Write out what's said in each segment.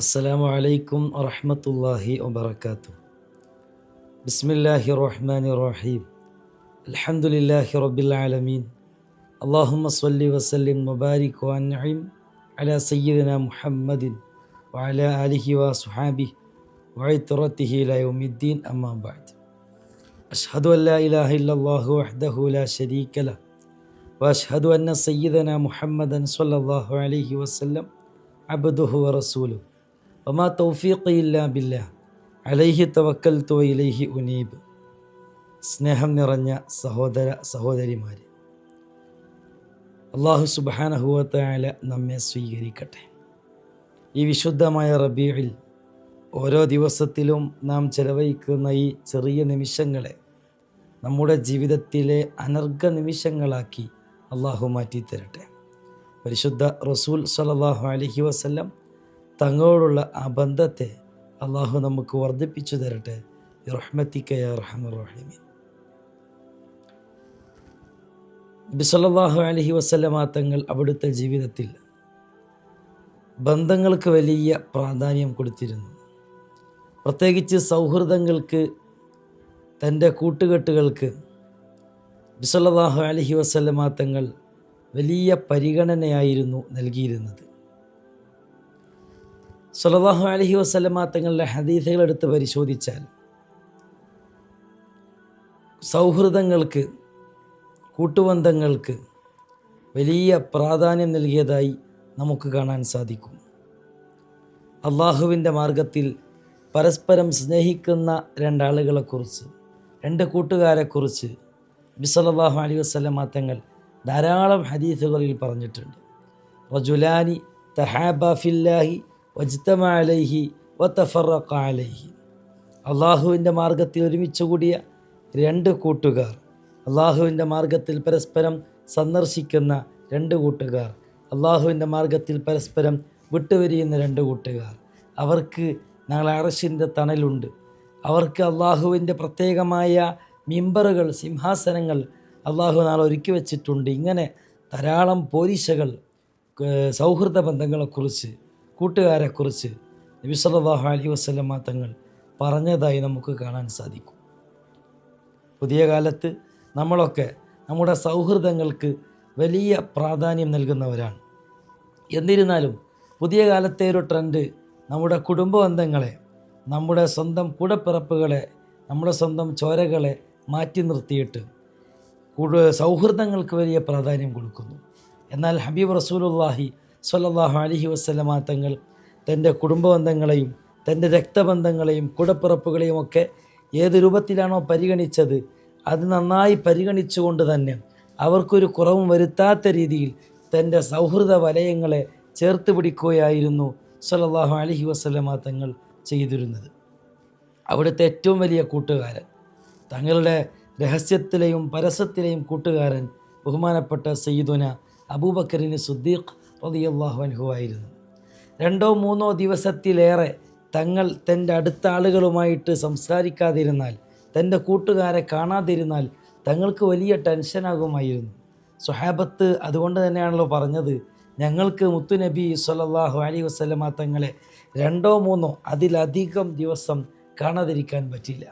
അസ്സലാമു അലൈക്കും വറഹമത്തല്ലാഹി വബർക്കാത്തു ബിസ്മില്ലാഹി റഹ്മാൻ റഹീം അൽഹംദുലില്ലാഹി റബ്ബിൽ ആലമീൻ. അള്ളാഹുമ്മ സല്ലി വസല്ലിം മുബാരിക് വൻഇം അല സയ്യിദിന മുഹമ്മദിൻ വഅല ആലിഹി വ സുഹാബി വഅത്തുറത്തിഹി ലയൗമിദ്ദീൻ അമ്മാബാദ് അഷ്ഹദു അല്ലാ ഇലാഹ ഇല്ലല്ലാഹു വഹ്ദഹു ലാ ശരീക ലഹു واشهد ان سيدنا محمدا صلى الله عليه وسلم عبده ورسوله ഒമാ തൗഫീഖ് ഇല്ലാ അലൈഹി തവക്കൽ തുവയിലൈഹി ഉനീബ് സ്നേഹം നിറഞ്ഞ സഹോദര സഹോദരിമാർ അള്ളാഹു സുബാനഹുവത്തായ നമ്മെ സ്വീകരിക്കട്ടെ. ഈ വിശുദ്ധമായ റബീയിൽ ഓരോ ദിവസത്തിലും നാം ചെലവഴിക്കുന്ന ഈ ചെറിയ നിമിഷങ്ങളെ നമ്മുടെ ജീവിതത്തിലെ അനർഘ നിമിഷങ്ങളാക്കി അള്ളാഹു മാറ്റിത്തരട്ടെ. പരിശുദ്ധ റസൂൽ സലാഹു അലഹി വസ്ല്ലാം തങ്ങളോടുള്ള ആ ബന്ധത്തെ അള്ളാഹു നമുക്ക് വർദ്ധിപ്പിച്ചു തരട്ടെ. റഹ്മത്തിക്കയ റഹ്മറഹിമീൻ അലഹി വസ്ലമാ തങ്ങൾ അവിടുത്തെ ജീവിതത്തിൽ ബന്ധങ്ങൾക്ക് വലിയ പ്രാധാന്യം കൊടുത്തിരുന്നു. പ്രത്യേകിച്ച് സൗഹൃദങ്ങൾക്ക് തന്റെ കൂട്ടുകെട്ടുകൾക്ക് ബിസല്ലാഹു അലഹി വസ്ലമാ തങ്ങൾ വലിയ പരിഗണനയായിരുന്നു നൽകിയിരുന്നത്. സലല്ലാഹു അലഹി വസ്ലമ തങ്ങളുടെ ഹദീസുകൾ എടുത്ത് പരിശോധിച്ചാൽ സൗഹൃദങ്ങൾക്ക് കൂട്ടുബന്ധങ്ങൾക്ക് വലിയ പ്രാധാന്യം നൽകിയതായി നമുക്ക് കാണാൻ സാധിക്കും. അള്ളാഹുവിന്റെ മാർഗത്തിൽ പരസ്പരം സ്നേഹിക്കുന്ന രണ്ടാളുകളെക്കുറിച്ച് രണ്ട് കൂട്ടുകാരെക്കുറിച്ച് ബിസലല്ലാഹു അലി വസ്ലമ തങ്ങൾ ധാരാളം ഹദീസുകളിൽ പറഞ്ഞിട്ടുണ്ട്. റജുലാനി തഹാബ ഫില്ലാഹി വജ്തമ അലൈഹി വത്തഫറക്ക അലൈഹി. അള്ളാഹുവിന്റെ മാർഗത്തിൽ ഒരുമിച്ച് കൂടിയ രണ്ട് കൂട്ടുകാർ. അള്ളാഹുവിന്റെ മാർഗത്തിൽ പരസ്പരം സന്ദർശിക്കുന്ന രണ്ട് കൂട്ടുകാർ. അള്ളാഹുവിന്റെ മാർഗത്തിൽ പരസ്പരം വിട്ടുവരിയുന്ന രണ്ട് കൂട്ടുകാർ. അവർക്ക് നാളെ അറശിന്റെ തണലുണ്ട്. അവർക്ക് അള്ളാഹുവിന്റെ പ്രത്യേകമായ മിമ്പറുകൾ സിംഹാസനങ്ങൾ അള്ളാഹു നാളെ ഒരുക്കി വച്ചിട്ടുണ്ട്. ഇങ്ങനെ ധാരാളം പോലീശകൾ സൗഹൃദ ബന്ധങ്ങളെക്കുറിച്ച് കൂട്ടുകാരെക്കുറിച്ച് നബി സല്ലല്ലാഹു അലി വസല്ലമ തങ്ങൾ പറഞ്ഞതായി നമുക്ക് കാണാൻ സാധിക്കും. പുതിയ കാലത്ത് നമ്മളൊക്കെ നമ്മുടെ സൗഹൃദങ്ങൾക്ക് വലിയ പ്രാധാന്യം നൽകുന്നവരാണ്. എന്നിരുന്നാലും പുതിയ കാലത്തെ ഒരു ട്രെൻഡ് നമ്മുടെ കുടുംബ ബന്ധങ്ങളെ നമ്മുടെ സ്വന്തം കൂടപ്പിറപ്പുകളെ നമ്മുടെ സ്വന്തം ചോരകളെ മാറ്റി നിർത്തിയിട്ട് സൗഹൃദങ്ങൾക്ക് വലിയ പ്രാധാന്യം കൊടുക്കുന്നു. എന്നാൽ ഹബീബ് റസൂലുല്ലാഹി സ്വല്ലല്ലാഹു അലഹി വസ്ലമ തങ്ങൾ തന്റെ കുടുംബ ബന്ധങ്ങളെയും തന്റെ രക്തബന്ധങ്ങളെയും കൂടപ്പിറപ്പുകളെയും ഒക്കെ ഏത് രൂപത്തിലാണോ പരിഗണിച്ചത് അത് നന്നായി പരിഗണിച്ചുകൊണ്ട് തന്നെ അവർക്കൊരു കുറവും വരുത്താത്ത രീതിയിൽ തന്റെ സൗഹൃദ വലയങ്ങളെ ചേർത്ത് പിടിക്കുകയായിരുന്നു സല്ലല്ലാഹു അലഹി വസ്ലമ തങ്ങൾ ചെയ്തിരുന്നത്. അവിടുത്തെ ഏറ്റവും വലിയ കൂട്ടുകാരൻ തങ്ങളുടെ രഹസ്യത്തിലെയും പരസ്യത്തിലെയും കൂട്ടുകാരൻ ബഹുമാനപ്പെട്ട സയ്യിദുന അബൂബക്കറിന് സുദ്ദീഖ് റതിയല്ലാഹു അൻഹു ആയിരുന്നു. രണ്ടോ മൂന്നോ ദിവസത്തിലേറെ തങ്ങൾ തന്റെ അടുത്ത ആളുകളുമായിട്ട് സംസാരിക്കാതിരുന്നാൽ തന്റെ കൂട്ടുകാരെ കാണാതിരുന്നാൽ തങ്ങൾക്ക് വലിയ ടെൻഷനാകുമായിരുന്നു സുഹാബത്ത് അതുകൊണ്ട് തന്നെയാണല്ലോ പറഞ്ഞത് ഞങ്ങൾക്ക് മുത്തുനബി സല്ലല്ലാഹു അലി വസ്ലമ തങ്ങളെ രണ്ടോ മൂന്നോ അതിലധികം ദിവസം കാണാതിരിക്കാൻ പറ്റില്ല.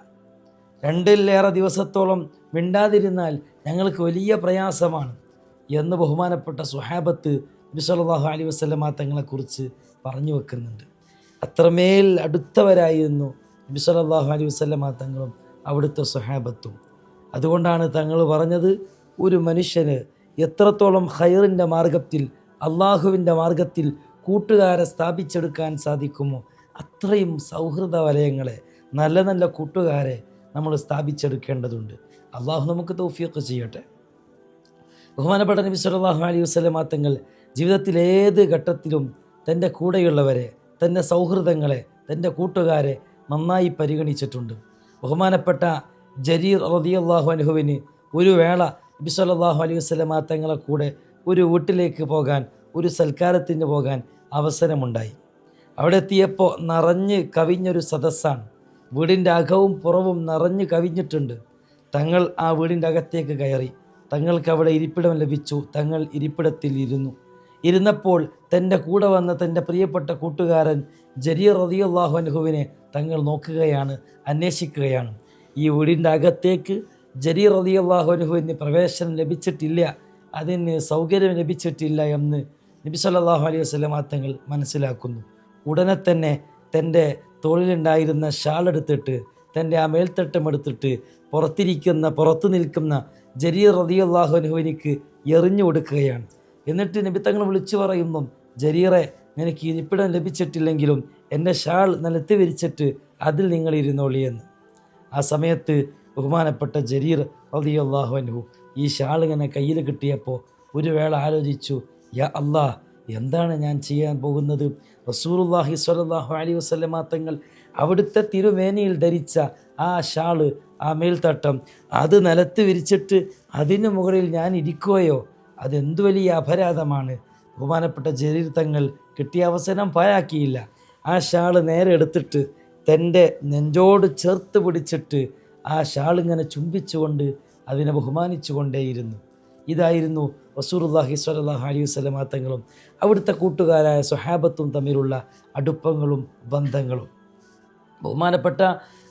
രണ്ടിലേറെ ദിവസത്തോളം മിണ്ടാതിരുന്നാൽ ഞങ്ങൾക്ക് വലിയ പ്രയാസമാണ് എന്ന് ബഹുമാനപ്പെട്ട സുഹാബത്ത് നബി അലി വസ്ലമ തങ്ങളെക്കുറിച്ച് പറഞ്ഞു വെക്കുന്നുണ്ട്. അത്രമേൽ അടുത്തവരായിരുന്നു നബി അലി വസ്ലമ തങ്ങളും അവിടുത്തെ സ്വഹാബത്തും. അതുകൊണ്ടാണ് തങ്ങൾ പറഞ്ഞത് ഒരു മനുഷ്യന് എത്രത്തോളം ഹൈറിന്റെ മാർഗത്തിൽ അള്ളാഹുവിന്റെ മാർഗത്തിൽ കൂട്ടുകാരെ സ്ഥാപിച്ചെടുക്കാൻ സാധിക്കുമോ അത്രയും സൗഹൃദ വലയങ്ങളെ നല്ല നല്ല കൂട്ടുകാരെ നമ്മൾ സ്ഥാപിച്ചെടുക്കേണ്ടതുണ്ട്. അള്ളാഹു നമുക്ക് തൗഫീഖ് ചെയ്യട്ടെ. ബഹുമാനപ്പെട്ട നബി സല്ലല്ലാഹു അലൈഹി വസല്ലമ തങ്ങൾ ജീവിതത്തിൽ ഏത് ഘട്ടത്തിലും തന്റെ കൂടെയുള്ളവരെ തന്റെ സൗഹൃദങ്ങളെ തന്റെ കൂട്ടുകാരെ നന്നായി പരിഗണിച്ചിട്ടുണ്ട്. ബഹുമാനപ്പെട്ട ജരീർ റളിയല്ലാഹു അനുഹുവിന് ഒരു വേള നബി സല്ലല്ലാഹു അലൈഹി വസല്ലമ തങ്ങളെ കൂടെ ഒരു വീട്ടിലേക്ക് പോകാൻ ഒരു സൽക്കാരത്തിന് പോകാൻ അവസരമുണ്ടായി. അവിടെ എത്തിയപ്പോൾ നിറഞ്ഞ് കവിഞ്ഞൊരു സദസ്സാണ്. വീടിന്റെ അകവും പുറവും നിറഞ്ഞു കവിഞ്ഞിട്ടുണ്ട്. തങ്ങൾ ആ വീടിന്റെ അകത്തേക്ക് കയറി. തങ്ങൾക്ക് അവിടെ ഇരിപ്പിടം ലഭിച്ചു. തങ്ങൾ ഇരിപ്പിടത്തിൽ ഇരുന്നു ഇരുന്നപ്പോൾ തന്റെ കൂടെ വന്ന തന്റെ പ്രിയപ്പെട്ട കൂട്ടുകാരൻ ജരീർ റതിയുള്ളാഹു അനുഹുവിനെ തങ്ങൾ നോക്കുകയാണ് അന്വേഷിക്കുകയാണ്. ഈ വീടിന്റെ അകത്തേക്ക് ജരീർ റതിയുള്ളാഹു അനുഹുവിന് പ്രവേശനം ലഭിച്ചിട്ടില്ല അതിന് സൗകര്യം ലഭിച്ചിട്ടില്ല എന്ന് നബി സല്ലല്ലാഹു അലൈഹി വസ്ലമാ തങ്ങൾ മനസ്സിലാക്കുന്നു. ഉടനെ തന്നെ തന്റെ തോളിലുണ്ടായിരുന്ന ഷാൾ എടുത്തിട്ട് തന്റെ ആ മേൽത്തട്ടം എടുത്തിട്ട് പുറത്തിരിക്കുന്ന പുറത്തു നിൽക്കുന്ന ജരീർ റതിയുള്ളാഹു അനുഹുവിനിക്ക് എറിഞ്ഞു കൊടുക്കുകയാണ്. എന്നിട്ട് നബി തങ്ങൾ വിളിച്ചു പറയുന്നു ജരീറെ നിനക്ക് ഇരിപ്പിടം ലഭിച്ചിട്ടില്ലെങ്കിലും എന്റെ ഷാൾ നിലത്ത് വിരിച്ചിട്ട് അതിൽ നിങ്ങൾ ഇരുന്നോളി എന്ന്. ആ സമയത്ത് ബഹുമാനപ്പെട്ട ജരീർ അൻഹു ഈ ഷാൾ ഇങ്ങനെ കയ്യിൽ കിട്ടിയപ്പോൾ ഒരു വേള ആലോചിച്ചു യാ അല്ലാ എന്താണ് ഞാൻ ചെയ്യാൻ പോകുന്നത്? റസൂറുല്ലാഹി സ്വല്ലല്ലാഹു അലൈഹി വസല്ലമ തങ്ങൾ അവിടുത്തെ തിരുമേനിയിൽ ധരിച്ച ആ ഷാൾ ആ മേൽത്തട്ടം അത് നിലത്ത് വിരിച്ചിട്ട് അതിന് മുകളിൽ ഞാൻ ഇരിക്കുകയോ അതെന്തു വലിയ അപരാധമാണ്? ബഹുമാനപ്പെട്ട ജലീൽ തങ്ങൾ കിട്ടിയ അവസരം പായാക്കിയില്ല ആ ഷാൾ നേരെ എടുത്തിട്ട് തന്റെ നെഞ്ചോട് ചേർത്ത് പിടിച്ചിട്ട് ആ ഷാളിങ്ങനെ ചുംബിച്ചുകൊണ്ട് അതിനെ ബഹുമാനിച്ചുകൊണ്ടേയിരുന്നു. ഇതായിരുന്നു വസൂറുല്ലാഹി സ്വലാഹ് അലി വസല്ലമ തങ്ങളും അവിടുത്തെ കൂട്ടുകാരായ സ്വഹാബത്തും തമ്മിലുള്ള അടുപ്പങ്ങളും ബന്ധങ്ങളും. ബഹുമാനപ്പെട്ട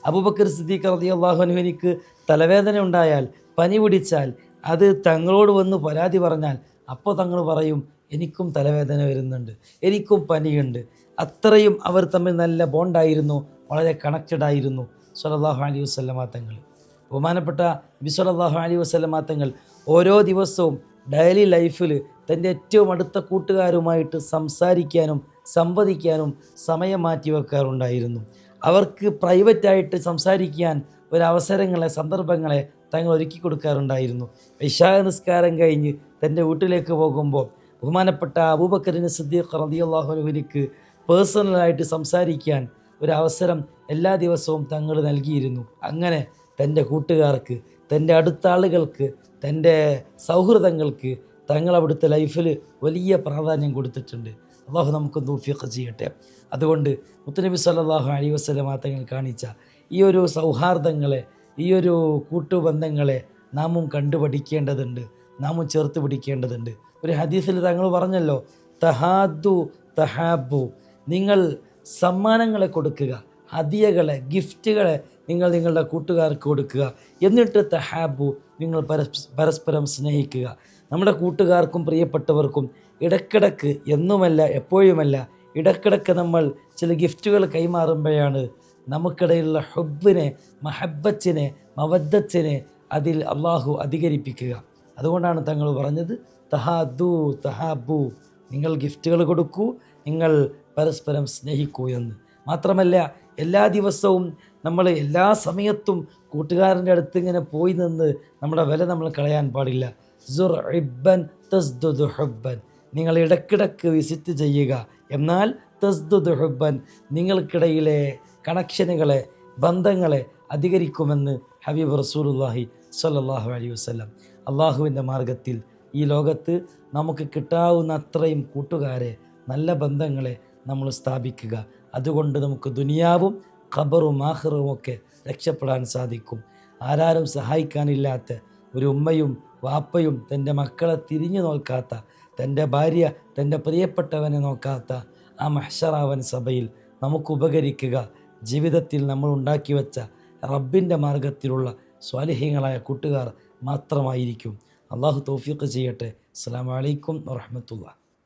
അബൂബക്കർ സിദ്ദീഖ് റളിയല്ലാഹു അള്ളാഹു അനുവിനിക്ക് തലവേദന ഉണ്ടായാൽ പനി പിടിച്ചാൽ അത് തങ്ങളോട് വന്ന് പരാതി പറഞ്ഞാൽ അപ്പോൾ തങ്ങൾ പറയും എനിക്കും തലവേദന വരുന്നുണ്ട് എനിക്കും പനിയുണ്ട്. അത്രയും അവർ തമ്മിൽ നല്ല ബോണ്ടായിരുന്നു വളരെ കണക്റ്റഡ് ആയിരുന്നു. സലല്ലാഹു അലി വസല്ലമ തങ്ങൾ. ബഹുമാനപ്പെട്ട നബി അലി തങ്ങൾ ഓരോ ദിവസവും ഡെയിലി ലൈഫിൽ തന്റെ ഏറ്റവും അടുത്ത കൂട്ടുകാരുമായിട്ട് സംസാരിക്കാനും സംവദിക്കാനും സമയം മാറ്റി വെക്കാറുണ്ടായിരുന്നു. അവർക്ക് പ്രൈവറ്റായിട്ട് സംസാരിക്കാൻ ഒരവസരങ്ങളെ സന്ദർഭങ്ങളെ തങ്ങൾ ഒരുക്കി കൊടുക്കാറുണ്ടായിരുന്നു. ഇഷാ നിസ്കാരം കഴിഞ്ഞ് തന്റെ വീട്ടിലേക്ക് പോകുമ്പോൾ ബഹുമാനപ്പെട്ട അബൂബക്കറിന് സിദ്ദീഖ് റളിയല്ലാഹുവിനിക്ക് പേഴ്സണലായിട്ട് സംസാരിക്കാൻ ഒരു അവസരം എല്ലാ ദിവസവും തങ്ങൾ നൽകിയിരുന്നു. അങ്ങനെ തന്റെ കൂട്ടുകാർക്ക് തന്റെ അടുത്ത ആളുകൾക്ക് തന്റെ സൗഹൃദങ്ങൾക്ക് തങ്ങൾ അവിടുത്തെ ലൈഫിൽ വലിയ പ്രാധാന്യം കൊടുത്തിട്ടുണ്ട്. അള്ളാഹു നമുക്ക് ദൂഫിയൊക്കെ ചെയ്യട്ടെ. അതുകൊണ്ട് മുത്തനബി സല്ലാഹു അലൈഹി വസല്ലമ തങ്ങൾ കാണിച്ച ഈ ഒരു സൗഹാർദ്ദങ്ങളെ ഈ ഒരു കൂട്ടുബന്ധങ്ങളെ നാമും കണ്ടുപഠിക്കേണ്ടതുണ്ട് നാമും ചേർത്ത് പിടിക്കേണ്ടതുണ്ട്. ഒരു ഹദീസിൽ താങ്കൾ പറഞ്ഞല്ലോ തഹാദു തഹാബു. നിങ്ങൾ സമ്മാനങ്ങളെ കൊടുക്കുക ഹദിയകളെ ഗിഫ്റ്റുകളെ നിങ്ങൾ നിങ്ങളുടെ കൂട്ടുകാർക്ക് കൊടുക്കുക. എന്നിട്ട് തഹാബു നിങ്ങൾ പരസ്പരം സ്നേഹിക്കുക. നമ്മുടെ കൂട്ടുകാർക്കും പ്രിയപ്പെട്ടവർക്കും ഇടക്കിടക്ക് എന്നുമല്ല എപ്പോഴുമല്ല ഇടക്കിടക്ക് നമ്മൾ ചില ഗിഫ്റ്റുകൾ കൈമാറുമ്പോഴാണ് നമുക്കിടയിലുള്ള ഹുബിനെ മഹബത്തിനെ മവദ്ദത്തിനെ അതിൽ അള്ളാഹു അധികരിപ്പിക്കുക. അതുകൊണ്ടാണ് തങ്ങൾ പറഞ്ഞത് തഹാദു തഹാബു. നിങ്ങൾ ഗിഫ്റ്റുകൾ കൊടുക്കൂ നിങ്ങൾ പരസ്പരം സ്നേഹിക്കൂ എന്ന്. മാത്രമല്ല എല്ലാ ദിവസവും നമ്മൾ എല്ലാ സമയത്തും കൂട്ടുകാരന്റെ അടുത്ത് ഇങ്ങനെ പോയി നിന്ന് നമ്മുടെ വില നമ്മൾ കളയാൻ പാടില്ല. സുർ ഇബ്ബൻ തസ്ദുദ് ഹുബ്ബൻ. നിങ്ങൾ ഇടക്കിടക്ക് വിസിറ്റ് ചെയ്യുക. എന്നാൽ തസ്ദുദ് ഹുബ്ബൻ നിങ്ങൾക്കിടയിലെ കണക്ഷനുകളെ ബന്ധങ്ങളെ അധികരിക്കുമെന്ന് ഹബീബ് റസൂലുല്ലാഹി സല്ലാഹു അലൈഹി വസ്ലം അള്ളാഹുവിന്റെ മാർഗത്തിൽ ഈ ലോകത്ത് നമുക്ക് കിട്ടാവുന്ന അത്രയും കൂട്ടുകാരെ നല്ല ബന്ധങ്ങളെ നമ്മൾ സ്ഥാപിക്കുക. അതുകൊണ്ട് നമുക്ക് ദുനിയാവും ഖബറും ആഹ്റും ഒക്കെ രക്ഷപ്പെടാൻ സാധിക്കും. ആരാരും സഹായിക്കാനില്ലാത്ത ഒരു ഉമ്മയും വാപ്പയും തന്റെ മക്കളെ തിരിഞ്ഞു നോക്കാത്ത തന്റെ ഭാര്യ തന്റെ പ്രിയപ്പെട്ടവനെ നോക്കാത്ത ആ മഹ്ഷറാവൻ സഭയിൽ നമുക്ക് ഉപകരിക്കുക. ജീവിതത്തിൽ നമ്മൾ ഉണ്ടാക്കി വെച്ച റബ്ബിന്റെ മാർഗത്തിലുള്ള സ്വാലിഹ്യങ്ങളായ കൂട്ടുകാർ മാത്രമായിരിക്കും. അള്ളാഹു തൗഫീഖ് ചെയ്യട്ടെ. അസ്സാം വലൈക്കും വറഹമത്തുള്ള